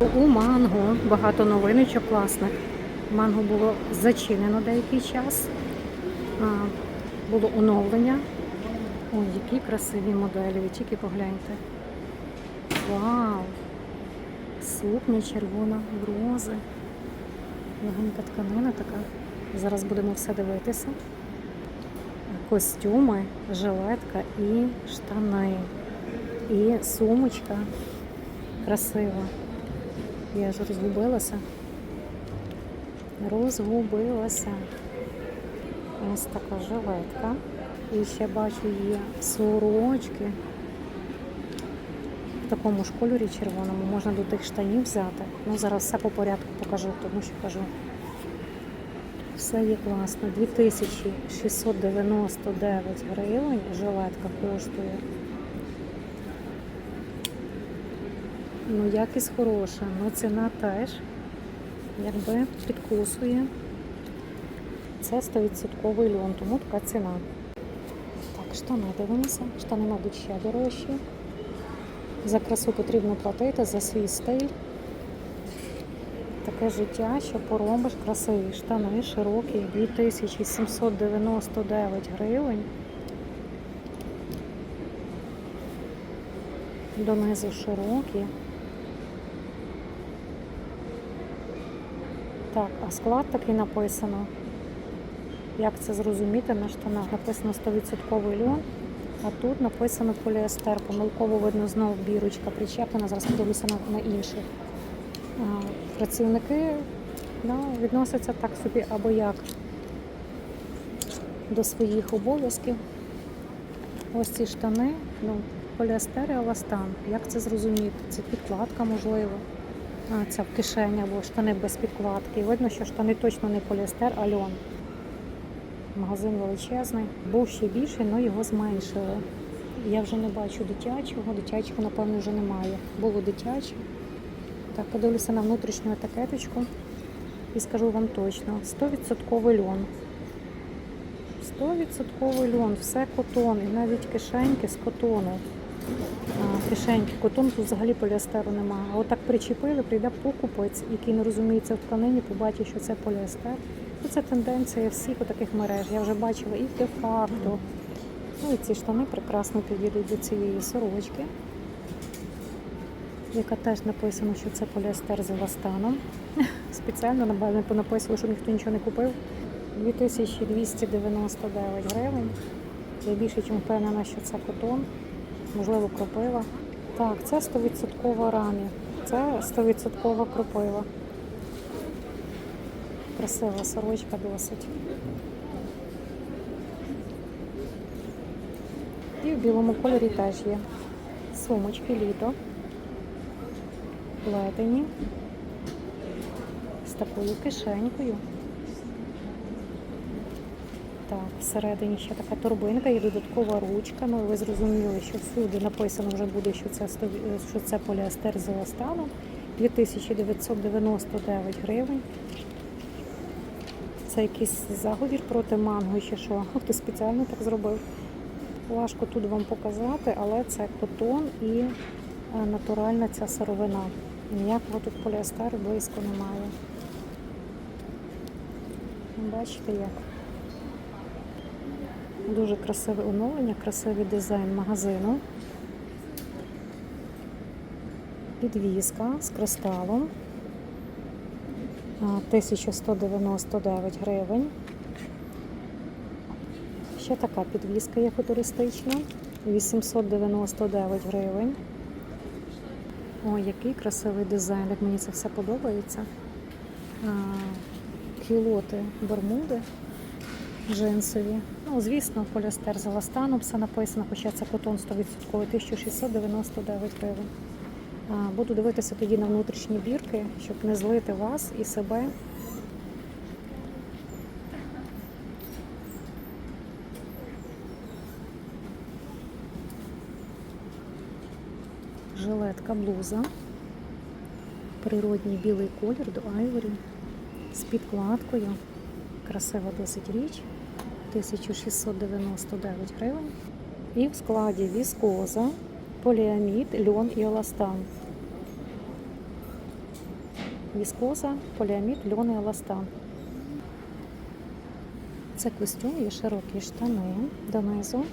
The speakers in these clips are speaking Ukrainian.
У манго багато новиночок класних. Манго було зачинено деякий час. Було оновлення. Ой, які красиві моделі, ви тільки погляньте. Вау! Сукня червона в рози. Легенька тканина така. Зараз будемо все дивитися. Костюми, жилетка і штани. І сумочка красива. Я ж розгубилася. Розгубилася. Ось така жилетка. І ще бачу є сорочки. В такому ж кольорі червоному можна до тих штанів взяти. Ну, зараз все по порядку покажу, тому що кажу. Все є класно. 2699 гривень жилетка коштує. Ну, якість хороша, ну ціна теж якби підкусує. Це 100% льон, тому така ціна. Так, штани дивимося. Штани, мабуть, ще дорожчі. За красу потрібно платити, за свій стиль. Таке життя, що поробиш красиві штани широкі, 2799 гривень. Донизу широкі. Так, а склад такий написано. Як це зрозуміти на штанах? Написано 100% льон, а тут написано поліестер. Помилково видно знову бірочка причеплена. Зараз подивлюся на, на інших. Працівники да, відносяться так собі або як до своїх обов'язків. Ось ці штани, ну, поліестер і еластан. Як це зрозуміти? Це підкладка можливо. А, ця в кишені або штани без підкладки. Видно, що штани точно не поліестер, а льон. Магазин величезний. Був ще більший, але його зменшили. Я вже не бачу дитячого, дитячого, напевно, вже немає. Було дитяче. Так, подивлюся на внутрішню етикеточку і скажу вам точно: 100% льон. 100% льон, все котон, і навіть кишеньки з котону. Кишеньки, котон тут взагалі поліестеру немає. А отак причепили, прийде покупець, який не розуміється в тканині, побачить, що це поліестер. Ну, Це тенденція всіх таких мереж. Я вже бачила і де-факто. Ну і ці штани прекрасно підійдуть до цієї сорочки, яка теж написано, що це поліестер з еластаном. Спеціально понаписували, щоб ніхто нічого не купив. 2299 гривень. Я більше ніж впевнена, що це котон, можливо, кропива. Так, це 100% рамі. Це 100% кропива. Красива сорочка досить. І в білому кольорі теж є. Сумочки літо. Плетені. З такою кишенькою. Так, всередині ще така торбинка і додаткова ручка. Ну, ви зрозуміли, що всюди написано вже буде, що це, сто- що це поліестер з еластаном. 2999 гривень. Це якийсь заговір проти манго чи що. Хто спеціально так зробив. Важко тут вам показати, але це котон і е, натуральна ця сировина. Ніякого тут поліестеру близько немає. Бачите як? Дуже красиве оновлення, красивий дизайн магазину. Підвізка з кристалом. 1199 гривень. Ще така підвізка є футуристична. 899 гривень. Ой, який красивий дизайн, як мені це все подобається. Кілоти Бермуди джинсові. Ну, звісно, поліестер з еластаном все написано, хоча це котон 100%, 1699 гривень. Буду дивитися тоді на внутрішні бірки, щоб не злити вас і себе. Жилетка, блуза. Природній білий колір до айворі з підкладкою. Красива досить річ. 1699 гривень. І в складі віскоза, поліамід, льон і еластан. віскоза, поліамід, льон і еластан. Це костюм, є широкі штани донизу,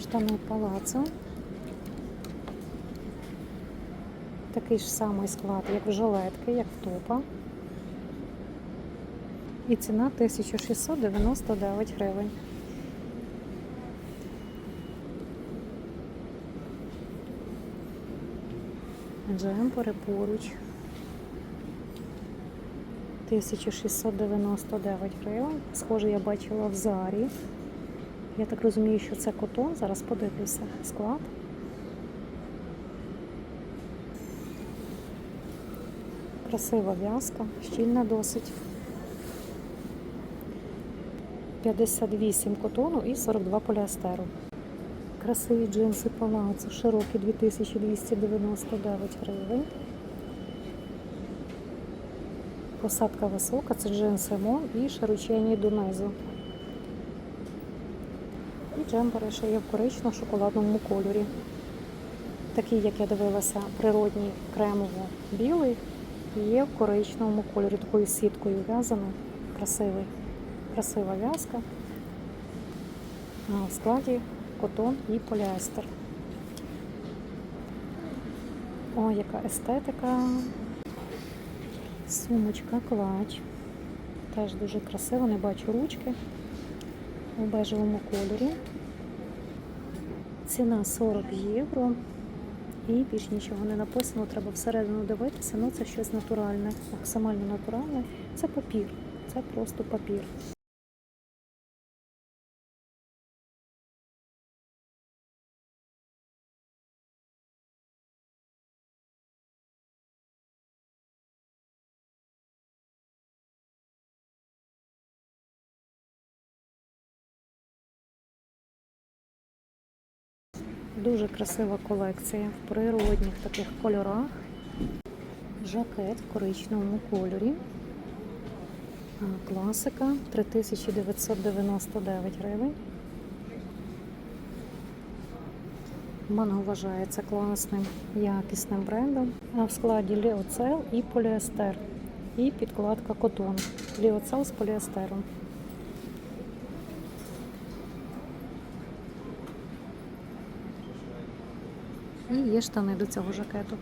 штани палацо. Такий ж самий склад, як в жилетки, як в топа. І ціна 1699 гривень. Джемпери поруч. 1699 гривень. Схоже, я бачила в зарі. Я так розумію, що це котон. Зараз подивлюся склад. Красива в'язка, щільна досить. 58 котону і 42 поліестеру. Красиві джинси палацу, широкі 2299 гривень. Посадка висока, це джинси мон і широчені донизу. І джемпери ще є в корично-шоколадному кольорі. Такий, як я дивилася, природній кремово-білий, є в коричневому кольорі, такою сіткою в'язаний. Красивий. Красива в'язка. В складі котон і поліестер. О, яка естетика. Сумочка клач. Теж дуже красиво, не бачу ручки у бежевому кольорі. Ціна 40 євро. І більш нічого не написано, треба всередину дивитися. Ну це щось натуральне, максимально натуральне. Це папір. Це просто папір. Дуже красива колекція в природних таких кольорах. Жакет в коричневому кольорі. Класика 3999 гривень. Манго вважається класним, якісним брендом. А в складі ліоцел і поліестер. І підкладка котон. Ліоцел з поліестером. І є штани до цього жакету.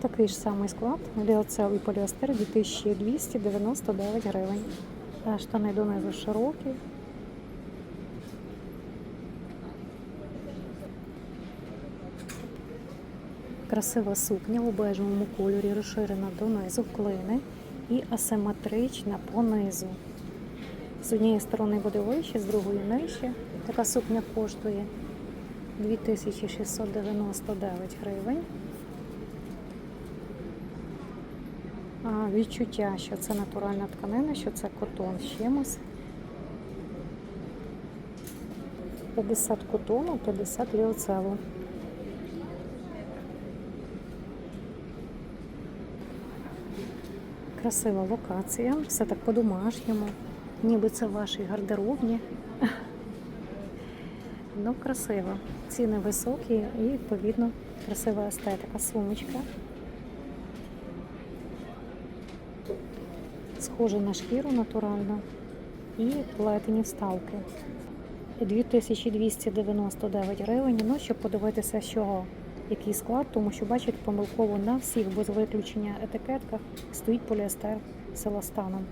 Такий ж самий склад, ліоцел і поліестер 2299 гривень. Штани донизу широкі. Красива сукня у бежевому кольорі, розширена донизу, клини і асиметрична понизу. З однієї сторони буде вище, з другої нижче. Така сукня коштує 2699 гривень. А відчуття, що це натуральна тканина, що це котон з чимось. 50 котону, 50 ліоцелу. Красива локація, все так по-домашньому, ніби це в вашій гардеробні. Ну, красиво. Ціни високі і, відповідно, красива естетика. Сумочка. Схоже на шкіру натурально. І плетені вставки. 2299 гривень. Ну, щоб подивитися, з чого який склад, тому що, бачите, помилково на всіх без виключення етикетках стоїть поліестер з еластаном.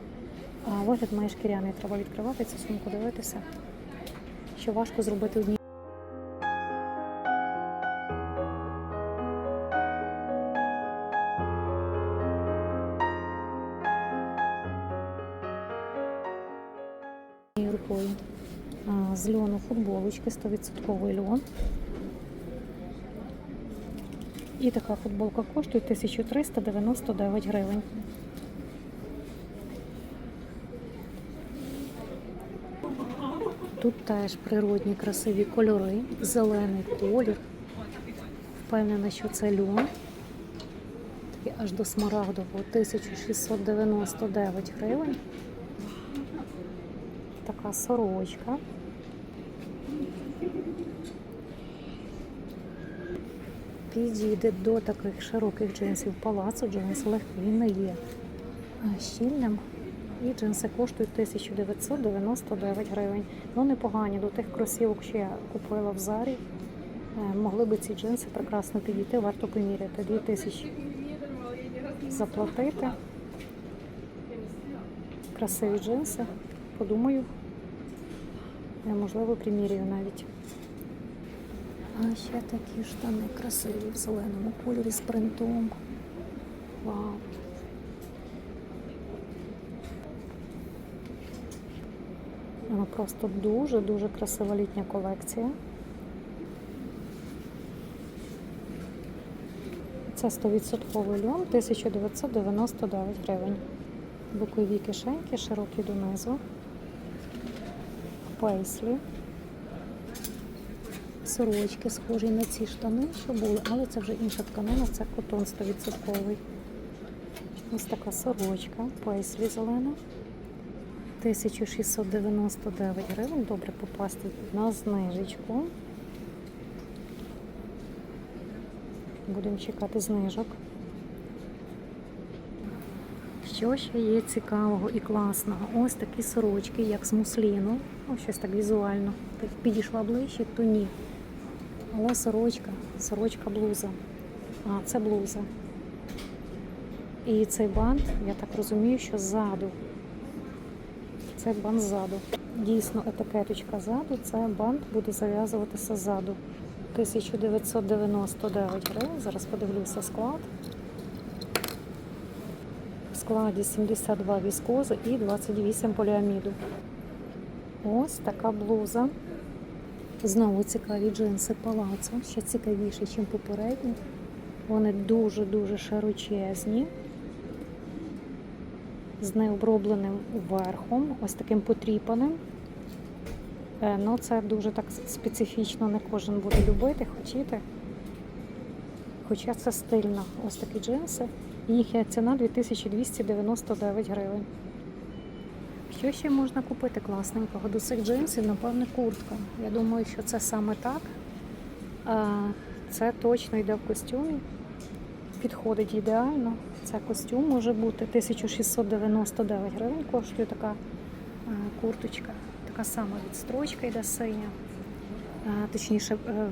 А вигляд має шкіряний, треба відкривати цю сумку, дивитися, що важко зробити одні. А, З льону футболочки, 100% льон. І така футболка коштує 1399 гривень. Тут теж природні красиві кольори, зелений колір. Впевнена, що це льон. Такий аж до смарагдового 1699 гривень. Така сорочка. Підійде до таких широких джинсів палацу, джинс легкий не є е, щільним. І джинси коштують 1999 гривень. Ну, непогані. До тих кросівок, що я купила в Зарі. Е, Могли би ці джинси прекрасно підійти, варто поміряти. 2000 заплатити. Красиві джинси. Подумаю. Я, можливо, примірюю навіть. А ще такі штани красиві в зеленому кольорі з принтом. Вау. Ну, просто дуже-дуже красива літня колекція. Це 100% льон, 1999 гривень. Бокові кишеньки, широкі донизу. Пейслі. Сорочки схожі на ці штани, що були, але це вже інша тканина, це котон 100%. Ось така сорочка, пейслі зелена. 1699 гривень. Добре попасти на знижечку. Будемо чекати знижок. Що ще є цікавого і класного? Ось такі сорочки, як з мусліну. Ну, щось так візуально. Так підійшла ближче, то ні. Але сорочка, сорочка блуза. А, це блуза. І цей бант, я так розумію, що ззаду. Це бант ззаду. Дійсно, етикеточка ззаду, це бант буде зав'язуватися ззаду. 1999 гривень. Зараз подивлюся склад. Складі 72 віскози і 28 поліаміду. Ось така блуза. Знову цікаві джинси палацо, ще цікавіші, ніж попередні. Вони дуже-дуже широчезні, з необробленим верхом, ось таким потріпаним. Е, Ну, це дуже так специфічно, не кожен буде любити, хотіти. Хоча це стильно. Ось такі джинси. Їхня ціна 2299 гривень. Що ще можна купити класненького? До цих джинсів, напевне, куртка. Я думаю, що це саме так. Це точно йде в костюмі. Підходить ідеально. Це костюм може бути 1699 гривень. Коштує така курточка. Така сама відстрочка йде синя. Точніше, е,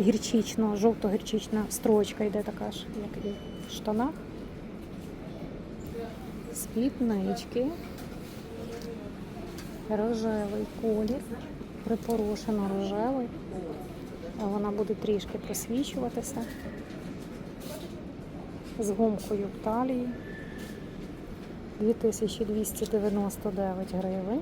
гірчично, жовто-гірчична строчка йде така ж, як і штанах. Спіднички. Рожевий колір, припорошено рожевий. Вона буде трішки просвічуватися з гумкою в талії. 2299 гривень.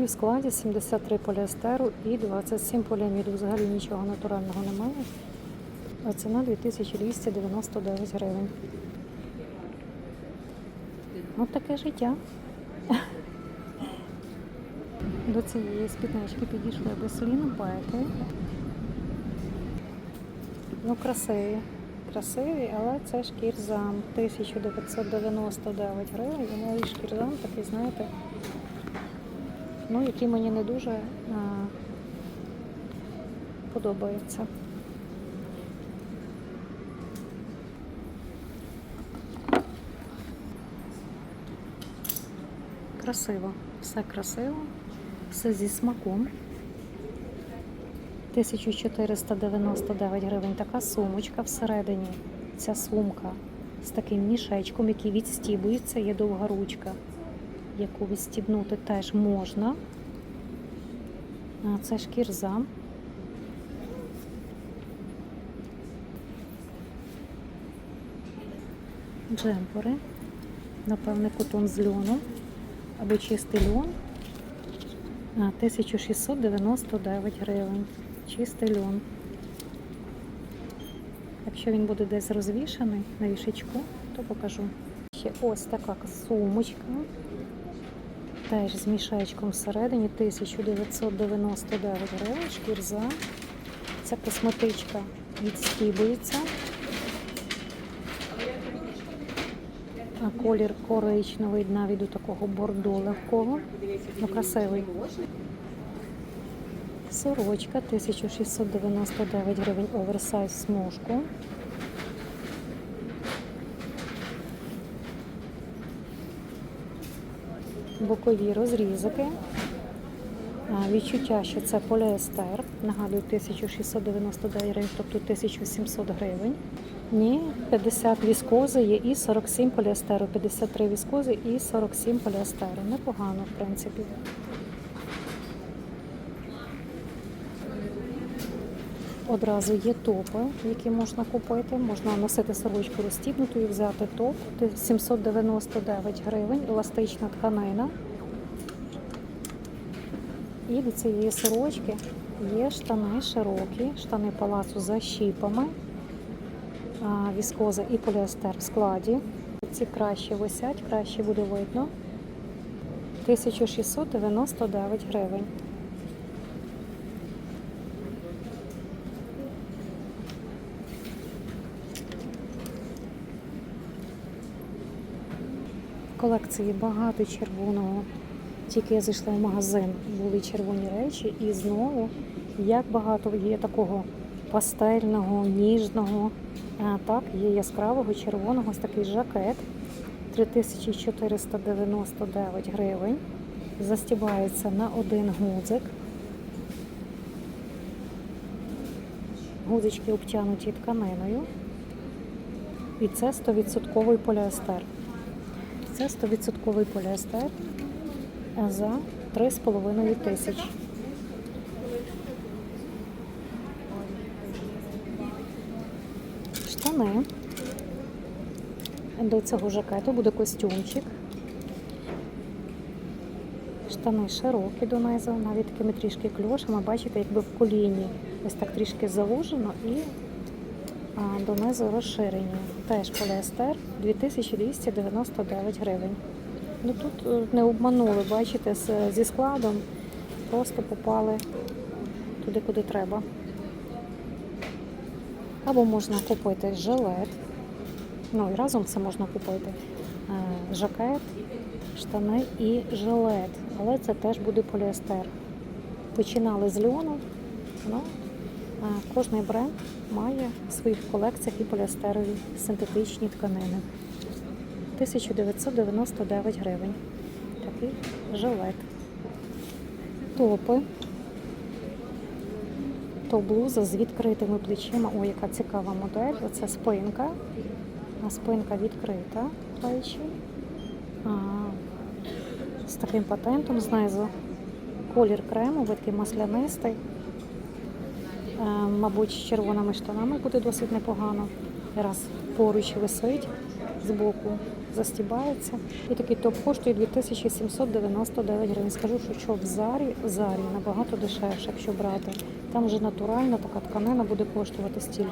І в складі 73 поліестеру і 27 поліаміду. Взагалі нічого натурального немає. А ціна 2299 гривень. Ось таке життя. До цієї спіднички підійшли без лінбеки. Ну, красиві. Красиві, але це шкірзам 1999 гривень. І новий шкірзам такий, знаєте, ну, який мені не дуже а, подобається. Красиво, все красиво, все зі смаком. 1499 гривень така сумочка всередині. Ця сумка з таким мішечком, який відстібується, є довга ручка, яку відстібнути теж можна. Це шкірза. Джемпери. Напевне, котон з льону або чистий льон. 1699 гривень. Чистий льон. Якщо він буде десь розвішаний на вішечку, то покажу. Ще ось така сумочка. Теж з мішечком всередині 1999 гривень, шкірза. Ця косметичка відстібується. А колір коричневий, навіть до такого бордо легкого. Ну, красивий. Сорочка 1699 гривень оверсайз смужку. Бокові розрізики. Відчуття, що це поліестер. Нагадую, 1699 гривень, тобто 1700 гривень. Ні, 50 віскози є і 47 поліестеру, 53 віскози і 47 поліестеру. Непогано, в принципі. Одразу є топи, які можна купити. Можна носити сорочку розстібнуту і взяти топ. 799 гривень, еластична тканина. І до цієї сорочки є штани широкі, штани палацу за щіпами, віскоза і поліестер в складі. Ці краще висять, краще буде видно. 1699 гривень. Колекції багато червоного. Тільки я зайшла в магазин, були червоні речі, і знову як багато є такого пастельного, ніжного. А, так, є яскравого червоного ось такий жакет 3499 гривень. Застібається на один гудзик. Гудзички обтянуті тканиною. І це 100% поліестер. Це 100% поліестер за 3,5 тисячі. Штани. До цього жакету буде костюмчик. Штани широкі донизу, навіть такими трішки кльошами, бачите, якби в коліні. Ось так трішки завужено і донизу розширені. Теж поліестер 2299 гривень. Ну тут е, не обманули, бачите, зі складом просто попали туди, куди треба. Або можна купити жилет. Ну і разом це можна купити. Е, Жакет, штани і жилет. Але це теж буде поліестер. Починали з льону. Ну, кожний бренд має в своїх колекціях і поліестерові синтетичні тканини. 1999 гривень. Такий жилет. Топи. То блуза з відкритими плечима. Ой, яка цікава модель. Оце спинка. А спинка відкрита плечі. А, з таким патентом знизу. Колір крему, такий маслянистий. Е, Мабуть, з червоними штанами буде досить непогано. Раз поруч висить, збоку застібається. І такий топ коштує 2799 гривень. Скажу, що, в зарі, в зарі набагато дешевше, якщо брати. Там вже натуральна така тканина буде коштувати стільки.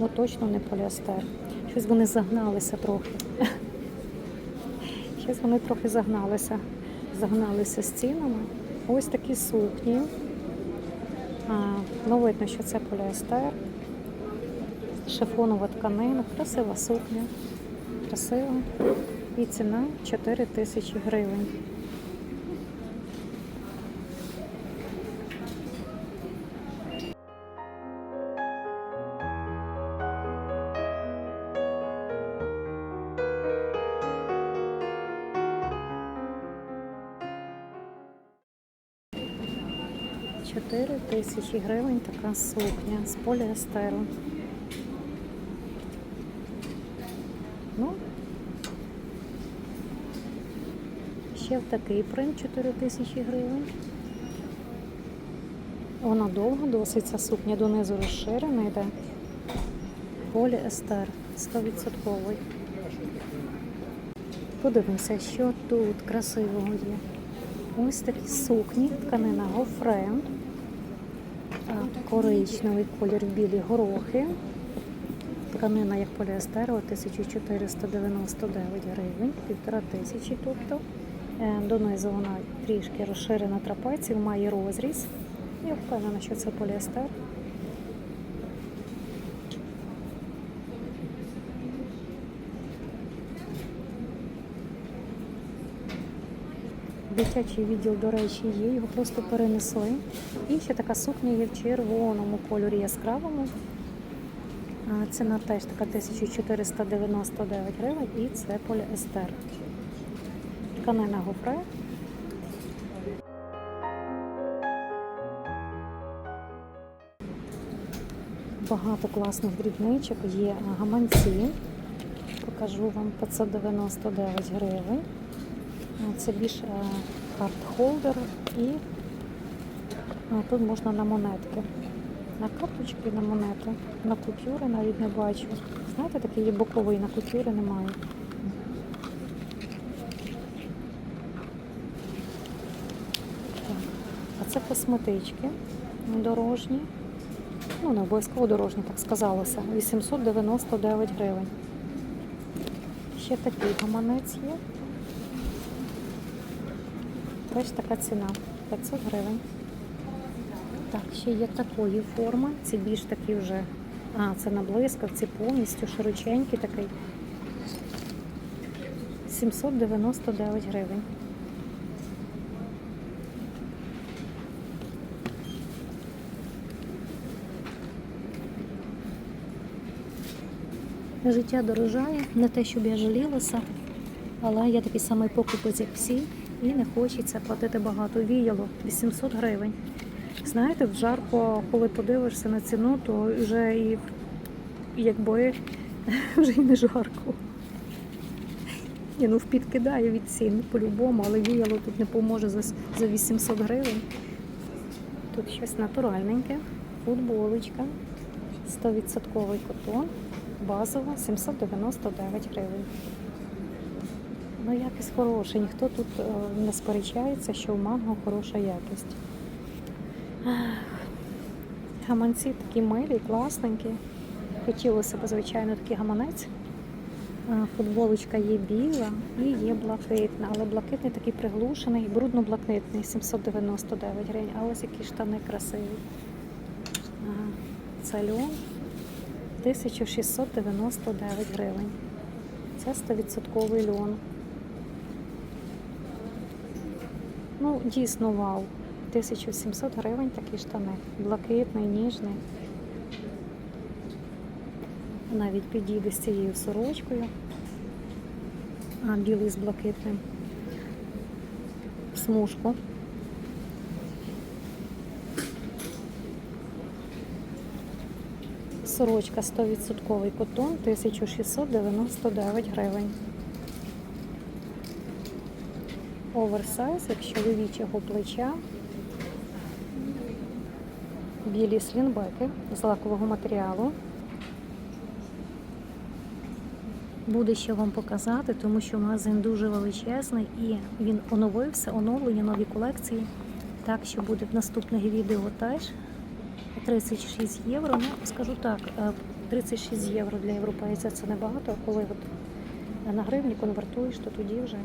Ну точно не поліестер. Щось вони загналися трохи. Щось вони трохи загналися. Загналися з цінами. Ось такі сукні. Ну, видно, що це поліестер. Шифонова тканина, красива сукня. Красива. І ціна 4 тисячі гривень. Тисячі гривень така сукня з поліестеру. Ну, ще в такий принт 4 тисячі гривень. Вона довга, досить ця сукня донизу розширена йде. Поліестер 100%. Подивимося, що тут красивого є. Ось такі сукні, тканина гофре, коричневий колір білі горохи. Тканина як поліестер, 1499 гривень, півтора тисячі тобто. Е, Донизу вона трішки розширена трапеція, має розріз. Я впевнена, що це поліестер. Дитячий відділ, до речі, є, його просто перенесли. І ще така сукня є в червоному кольорі яскравому. Ціна теж така 1499 гривень і це поліестер. Тканина гофре. Багато класних дрібничок, є гаманці. Покажу вам 599 гривень. А, Це більш хард-холдер і тут можна на монетки. На карточки, на монети, на купюри навіть не бачу. Знаєте, такий є боковий, на купюри немає. Так. А це косметички дорожні. Ну, не обов'язково дорожні, так сказалося. 899 гривень. Ще такий гаманець є. Теж така ціна 500 гривень. Так, ще є такої форми. Це більш такі вже. А, це на блискавці повністю широченький такий. 799 гривень. Життя дорожає, не те, щоб я жалілася, але я такий самий покупець, як всі, і не хочеться платити багато. Віяло 800 гривень. Знаєте, в жарко, коли подивишся на ціну, то вже і якби вже і не жарко. Ні, ну підкидає від цін по-любому, але віяло тут не поможе за, за 800 гривень. Тут щось натуральненьке, футболочка, 100% котон, базова 799 гривень. Ну, якість хороша, ніхто тут е, не сперечається, що в манго хороша якість. Гаманці такі милі, класненькі. Хотілося б, звичайно, такий гаманець. Футболочка є біла і є блакитна, але блакитний такий приглушений, брудно-блакитний, 799 гривень. А ось які штани красиві. Це льон 1699 гривень. Це 100% льон. Ну, дійсно вау. 1700 гривень такі штани. Блакитний, ніжний. Навіть підійде з цією сорочкою. А, білий з блакитним. Смужку. Сорочка 100% котон 1699 гривень. Оверсайз, як чоловічого плеча. Білі слінбеки з лакового матеріалу. Буде що вам показати, тому що магазин дуже величезний і він оновився, оновлені нові колекції. Так що буде в наступних відео теж. 36 євро. Ну, скажу так, е, 36 євро для європейця це небагато, а коли от на гривні конвертуєш, то тоді вже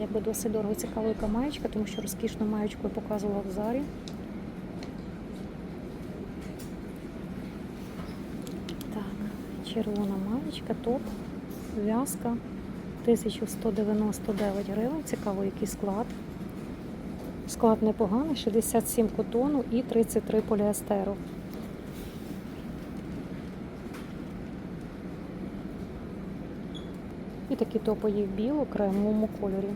якби досить дорого цікава яка тому що розкішну маєчку я показувала в зарі. Так, червона маєчка, топ, в'язка, 1199 гривень. Цікаво, який склад. Склад непоганий, 67 котону і 33 поліестеру. І такі топи є в білу, кремовому кольорі.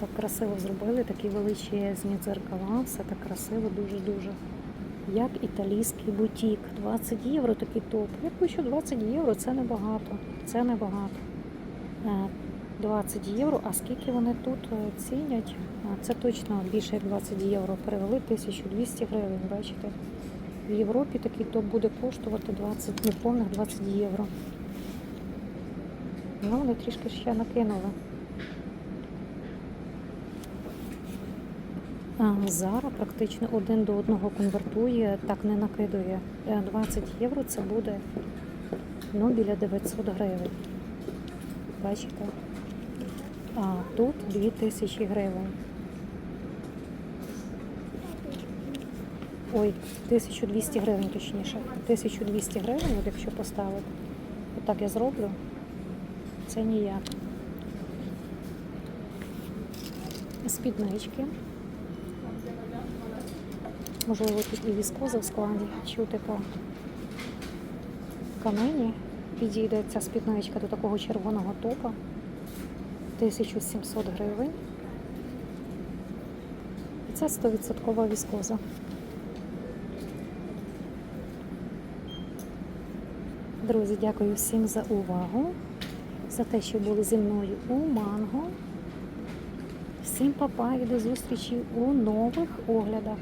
Так красиво зробили, такі величезні дзеркала, все так красиво, дуже-дуже. Як італійський бутік. 20 євро такий топ. Я що 20 євро це небагато. Це небагато. Е, 20 євро, а скільки вони тут е, цінять? Це точно більше як 20 євро. Перевели 1200 гривень, бачите? В Європі такий топ буде коштувати 20, неповних 20 євро. Ну, вони трішки ще накинули. А, Зара практично один до одного конвертує, так не накидує. Е, 20 євро це буде ну, біля 900 гривень. Бачите? А тут 2000 гривень. Ой, 1200 гривень точніше. 1200 гривень, от якщо поставити. Отак я зроблю. Це ніяк. спіднички. Можливо, тут і віскоза в складі, чути по тканині. Підійде ця спідничка до такого червоного топа. 1700 гривень. І це 100% віскоза. Друзі, дякую всім за увагу, за те, що були зі мною у Манго. Всім папа і до зустрічі у нових оглядах.